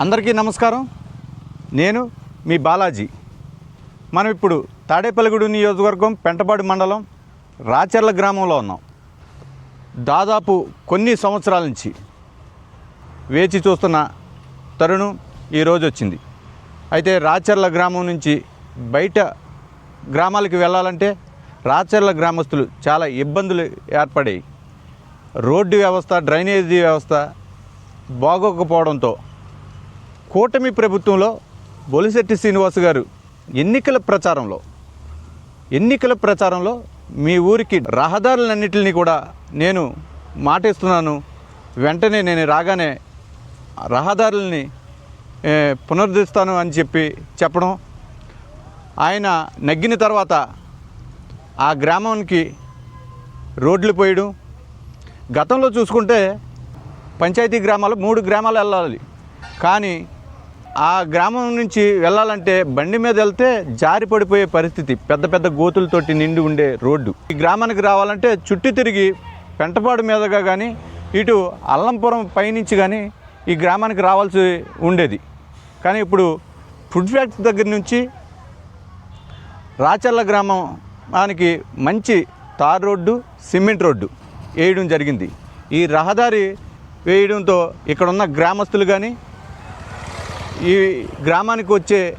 అందరికీ నమస్కారం. నేను మీ బాలాజీ. మనం ఇప్పుడు తాడేపల్లిగూడు నియోజకవర్గం పెంటపాడు మండలం రాచర్ల గ్రామంలో ఉన్నాం. దాదాపు కొన్ని సంవత్సరాల నుంచి వేచి చూస్తున్న తరుణం ఈరోజు వచ్చింది. అయితే రాచర్ల గ్రామం నుంచి బయట గ్రామాలకు వెళ్ళాలంటే రాచర్ల గ్రామస్తులు చాలా ఇబ్బందులు ఏర్పడాయి. రోడ్డు వ్యవస్థ డ్రైనేజీ వ్యవస్థ బాగోకపోవడంతో కూటమి ప్రభుత్వంలో బొలిశెట్టి శ్రీనివాస్ గారు ఎన్నికల ప్రచారంలో ఎన్నికల ప్రచారంలో మీ ఊరికి రహదారులన్నింటినీ కూడా నేను మాటిస్తున్నాను. వెంటనే నేను రాగానే రహదారుల్ని పునరుద్ధరిస్తాను అని చెప్పి చెప్పడం. ఆయన నగ్గిన తర్వాత ఆ గ్రామానికి రోడ్లు పోయడం. గతంలో చూసుకుంటే పంచాయతీ గ్రామాలు మూడు గ్రామాలు వెళ్ళాలి. కానీ ఆ గ్రామం నుంచి వెళ్ళాలంటే బండి మీద వెళ్తే జారి పడిపోయే పరిస్థితి. పెద్ద పెద్ద గోతులతోటి నిండి ఉండే రోడ్డు. ఈ గ్రామానికి రావాలంటే చుట్టి తిరిగి పెంటపాడు మీదగా కానీ ఇటు అల్లంపురం పైనుంచి కానీ ఈ గ్రామానికి రావాల్సి ఉండేది. కానీ ఇప్పుడు ఫుడ్ ఫ్యాక్టరీ దగ్గర నుంచి రాచర్ల గ్రామానికి మంచి తార్ రోడ్డు సిమెంట్ రోడ్డు వేయడం జరిగింది. ఈ రహదారి వేయడంతో ఇక్కడ ఉన్న గ్రామస్తులు కానీ ఈ గ్రామానికి వచ్చే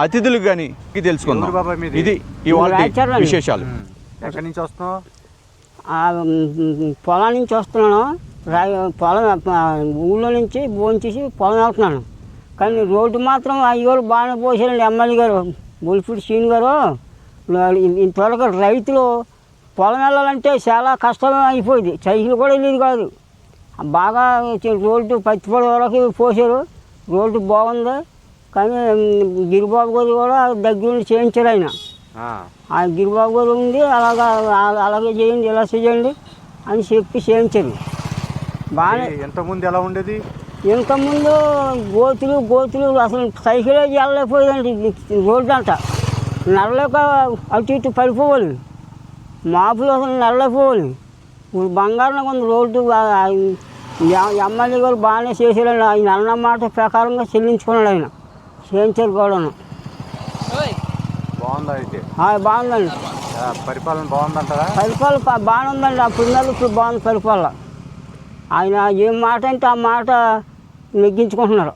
అతిథులు కానీ తెలుసుకుందాం? ఇది ఇవాళ. విశేషాలు. ఎక్కడి నుంచి వస్తున్నావు? పొలం నుంచి వస్తున్నాను. రా- పొలం ఊళ్ళో నుంచి భోంచేసి పొలం వెళ్తున్నాను కానీ రోడ్డు మాత్రం అయ్యోరు బాగానే పోసారండి ఎమ్మెల్యే గారు బొలిపూడి శ్రీని గారు. ఇంతవరకు రైతులు పొలం వెళ్ళాలంటే చాలా కష్టం అయిపోయింది. సైకిల్ కూడా వెళ్ళేది కాదు. బాగా రోడ్డు పత్తిపొడి వరకు పోసారు. రోడ్డు బాగుంది? కానీ గిరిబాబు గారు కూడా దగ్గరుండి చేయించారు ఆయన. ఆ, గిరిబాబు గారు ఉంది అలాగా అలాగే చేయండి ఇలా చేయండి అని చెప్పి చేయించారు. బాగా ఎంతకుముందు ఎలా ఉండేది? ఇంతకుముందు గోతులు గోతులు అసలు సైకిల్ వెళ్ళలేకపోయేదండి రోడ్డు అంట నడలేక అటు ఇటు పడిపోవాలి. మాపులు అసలు నడలేకపోవాలి. ఇప్పుడు బంగారం ఉంది రోడ్డు ఎమ్మెల్యే గారు బాగానే చేశారండి ఆయన అన్న మాట ప్రకారంగా చెల్లించుకున్నాడు ఆయన. చేయించారు కూడాను. బాగుందా అయితే? ఆ, బాగుందండి. ఆ, పరిపాలన బాగుందంటారా? పరిపాలన బాగానే ఉందండి అప్పుడు ఇప్పుడు బాగుంది పరిపాలన. ఆయన ఏం మాట అంటే ఆ మాట నెగ్గించుకుంటున్నారు.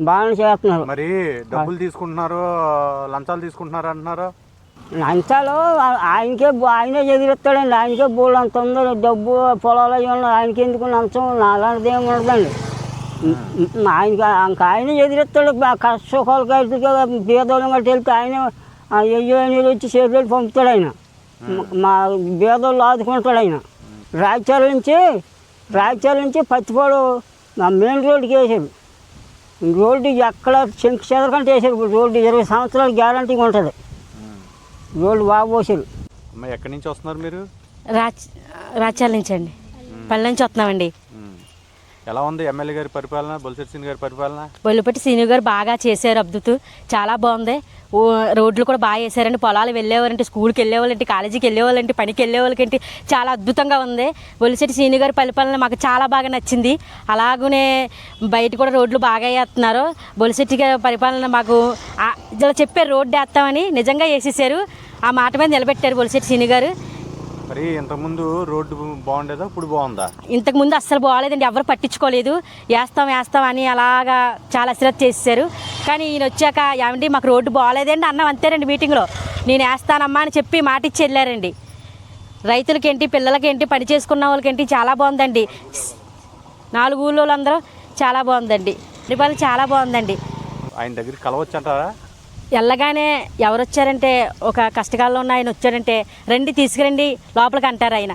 బాగానే చేస్తున్నారు. మరి డబ్బులు తీసుకుంటున్నారు లంచాలు తీసుకుంటున్నారు అంటున్నారు. లంచాలు ఆయనకే ఆయనే ఎదిరిస్తాడండి ఆయనకే బోల్ అంత ఉందో డబ్బు పొలాలు అవి ఉన్నాయి ఆయనకి ఎందుకు లంచం? అలాంటిది ఏమి ఉండదండి. ఆయనకి ఇంకా ఆయన ఎదిరిస్తాడు బా- కష్ట సుఖాలు బీదోళం గట్టి వెళ్తే ఆయన అయ్యో నీళ్ళు వచ్చి చేతులు పంపుతాడు ఆయన. మ- బీదోళ్ళు ఆదుకుంటాడు ఆయన. రాజ్యాల నుంచి రాజ్యాల నుంచి పత్తిపాడు మా మెయిన్ రోడ్డుకి వేసాడు రోడ్డు ఎక్కడ చెంకు చెదరకంటే ఇప్పుడు రోడ్డు ఇరవై సంవత్సరాలు గ్యారంటీగా ఉంటుంది. రోడ్డు బాగా పోసారు అమ్మ ఎక్కడి నుంచి వస్తున్నారు మీరు? రాచ్ రాచాల నుంచి అండి పల్లె నుంచి వస్తున్నామండి. ఎలా ఉంది ఎమ్మెల్యే గారి పరిపాలన బొలిశెట్టి గారి పరిపాలన? బొల్లిపట్టి సీనియర్ గారు బాగా చేశారు అద్భుతు చాలా బాగుంది. ఓ రోడ్లు కూడా బాగా వేసారండి పొలాలు వెళ్ళేవారంటే స్కూల్కి వెళ్ళేవాళ్ళంటే కాలేజీకి వెళ్ళేవాళ్ళంటే పనికి వెళ్ళేవాళ్ళకంటే చాలా అద్భుతంగా ఉంది. బొలిసెట్టి సీనియర్ గారి పరిపాలన మాకు చాలా బాగా నచ్చింది. అలాగనే బయట కూడా రోడ్లు బాగా వేస్తున్నారు. బొలిసెట్టి గారి పరిపాలన మాకు ఇలా చెప్పారు రోడ్డు వేస్తామని నిజంగా వేసేసారు. ఆ మాట మీద నిలబెట్టారు బొలిసెట్టి సీనియర్ గారు. మరి ఇంతకుముందు రోడ్డు బాగుండేదా? ఇప్పుడు బాగుందా? ఇంతకు ముందు అస్సలు బాగాలేదండి. ఎవరు పట్టించుకోలేదు. వేస్తాం వేస్తాం అని అలాగా చాలా అశ్రద్ధ చేసేసారు కానీ ఈయన వచ్చాక ఏమండి మాకు రోడ్డు బాగాలేదండి అన్నం. అంతేనండి మీటింగ్లో. నేను వేస్తానమ్మా అని చెప్పి మాట ఇచ్చి వెళ్ళారండి. రైతులకేంటి పిల్లలకేంటి పని చేసుకున్న వాళ్ళకేంటి చాలా బాగుందండి. నాలుగు ఊళ్ళో అందరూ చాలా బాగుందండి. పరిపాలన చాలా బాగుందండి. ఆయన దగ్గరికి కలవచ్చు అంటారా వెళ్ళగానే ఎవరు వచ్చారంటే ఒక కష్టకాలంలో ఉన్న ఆయన వచ్చారంటే రండి తీసుకురండి లోపలికి అంటారు ఆయన.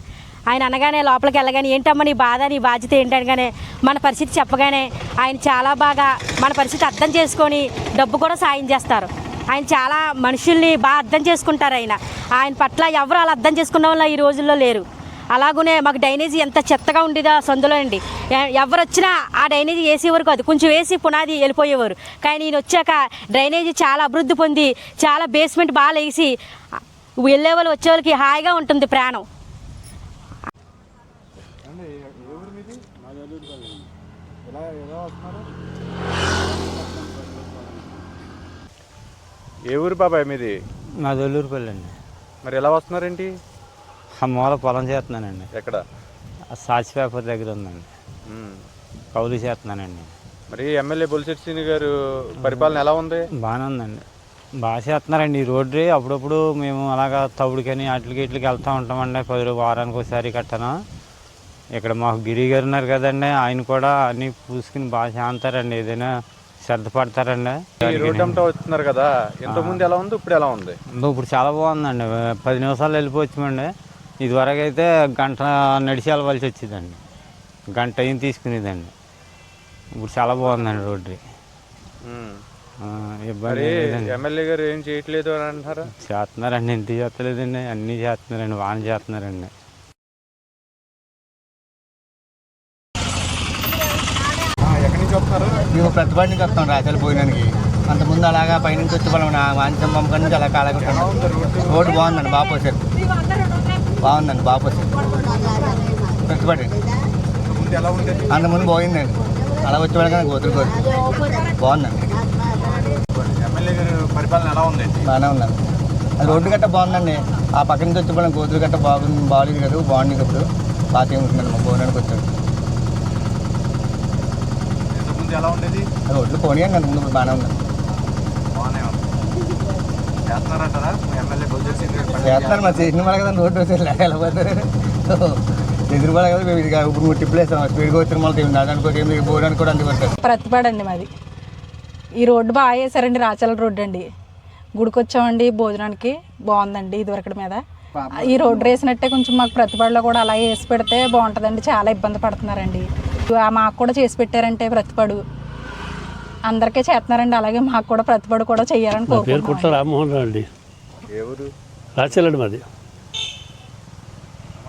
ఆయన అనగానే లోపలికి వెళ్ళగానే ఏంటమ్మా నీ బాధ నీ బాధ్యత ఏంటనగానే మన పరిస్థితి చెప్పగానే ఆయన చాలా బాగా మన పరిస్థితి అర్థం చేసుకొని డబ్బు కూడా సాయం చేస్తారు. ఆయన చాలా మనుషుల్ని బాగా అర్థం చేసుకుంటారు ఆయన. ఆయన పట్ల ఎవరు అలా అర్థం చేసుకున్న వాళ్ళు ఈ రోజుల్లో లేరు. అలాగనే మాకు డ్రైనేజీ ఎంత చెత్తగా ఉండేదో ఆ సందులో అండి. ఎవరు వచ్చినా ఆ డ్రైనేజీ వేసేవారు కాదు కొంచెం వేసి పునాది వెళ్ళిపోయేవారు. కానీ నేను వచ్చాక డ్రైనేజీ చాలా అభివృద్ధి పొంది చాలా బేస్మెంట్ బాగా లేసి వెళ్ళే వాళ్ళు వచ్చే వాళ్ళకి హాయిగా ఉంటుంది ప్రాణం. ఎలా ఎలా వస్తున్నారు ఏ ఊరు బాబాయ్ మీది? మా దొల్లూరుపల్లి అండి. మరి ఎలా వస్తున్నారేంటి? మూల పొలం చేస్తున్నానండి. ఎక్కడ? సాచి పేపర్ దగ్గర ఉందండి. కౌలు చేస్తున్నానండి. మరి ఎమ్మెల్యే బొలిశెట్టి శ్రీని గారు పరిపాలన ఎలా ఉంది? బాగానే ఉందండి. బాగా చేస్తున్నారండి. ఈ రోడ్డు అప్పుడప్పుడు మేము అలాగా తవుడికని అట్లకి ఇట్లకి వెళ్తూ ఉంటామండి. పది వారానికి ఒకసారి కట్టను. ఇక్కడ మాకు గిరి గారు ఉన్నారు కదండి. ఆయన కూడా అన్నీ పూసుకుని బాగా చేస్తారండి. ఏదైనా శ్రద్ధ పడతారండి. రోడ్డు అంతా వస్తున్నారు కదా. ఇంతకుముందు ఎలా ఉంది? ఇప్పుడు ఎలా ఉంది? ఇప్పుడు చాలా బాగుందండి. పది నిమిషాలు వెళ్ళిపోవచ్చామండి. ఇదివరకు అయితే గంట నడిచి వెళ్ళవలసి వచ్చిందండి. గంట ఏం తీసుకునేదండి ఇప్పుడు చాలా బాగుందండి రోడ్డు. ఇబ్బంది ఎమ్మెల్యే గారు ఏం చేయట్లేదు అని అంటున్నారా? చేస్తున్నారండి ఇంటి చేస్తలేదండి. అన్నీ చేస్తున్నారండి వాన చేస్తున్నారండి. ఎక్కడి నుంచి వస్తున్నారు? మేము ప్రతిపాటి నుంచి వస్తాం రాజాలు పోయినానికి అంతకుముందు అలాగా పైనుంచి వచ్చి మనం మాంసం పంపకం నుంచి అలా కాలగొట్టాం రోడ్డు బాగుందండి బాగా పోసారు. బాగుందండి బాగా పోసారు ప్రతిపాటి ముందు ఎలా ఉండేది అంతకుముందు పోయిందండి. అలా వచ్చి వాళ్ళకి గోతులుకోరు బాగుందండి పరిపాలన ఎలా ఉంది బాగానే ఉందండి. అది రోడ్డు గట్ట బాగుందండి. ఆ పక్క నుంచి వచ్చి మనం గోతులు గట్ట బాగుంది బాగాలేదు కదా బాగుంది ఇప్పుడు. బాగా ఉంటుందండి మా పోయినానికి వచ్చాడు రోడ్లు పోనీయండి అంతకుముందు ఇప్పుడు బాగానే ఉందండి. బాగానే ఉంది మరి చేసిన వాళ్ళు కదా రోడ్డు కదా మేము ఇది. ఇప్పుడు స్పీడ్గా వచ్చిన మళ్ళీ నడడానికి ఏమి పోవడానికి కూడా అందుకుంటారు ప్రతిపాడండి మాది. ఈ రోడ్డు బాగా వేసారండి రాచల రోడ్డు అండి. గుడికి వచ్చామండి భోజనానికి బాగుందండి ఇదివరకటి మీద. ఈ రోడ్డు వేసినట్టే కొంచెం మాకు ప్రతిపాడులో కూడా అలాగే వేసి పెడితే బాగుంటుందండి చాలా ఇబ్బంది పడుతున్నారండి. ఆ మాకు కూడా చేసి పెట్టారంటే ప్రతిపాడు. అందరికీ చేస్తున్నారండి. అలాగే మాకు కూడా ప్రతిపాడు కూడా చెయ్యాలని నా పేరు కుట్ల రామ్మోహన్ రావు అండి. రాచెల్లండి మాది.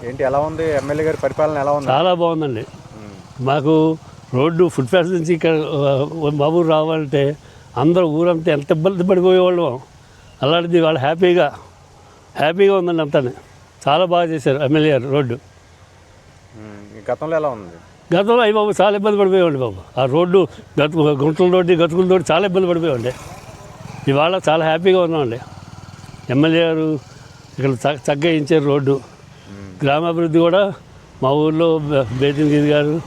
ఏంటి ఎలా ఉంది? ఎమ్మెల్యే గారి పరిపాలన ఎలా ఉంది? చాలా బాగుందండి. మాకు రోడ్డు ఫుట్ పాత్ నుంచి ఇక్కడ ఊరు రావాలంటే అందరూ ఊరంతా ఎంత ఇబ్బంది పడిపోయేవాళ్ళం అలాంటిది వాళ్ళు హ్యాపీగా హ్యాపీగా ఉందండి అంతా చాలా బాగా చేశారు ఎమ్మెల్యే గారు రోడ్డు. గతంలో ఎలా ఉంది? గతంలో అయ్యి బాబు చాలా ఇబ్బంది పడిపోయేవాడి బాబు. ఆ రోడ్డు గత గుంటల రోడ్డు గతుకుల రోడ్డు చాలా ఇబ్బంది పడిపోయేవాడి ఇవాళ చాలా హ్యాపీగా ఉన్నామండి. ఎమ్మెల్యే గారు ఇక్కడ చక్కగా ఇచ్చారు రోడ్డు. గ్రామాభివృద్ధి కూడా మా ఊర్లో బే- బేతిన్ గిరి గారు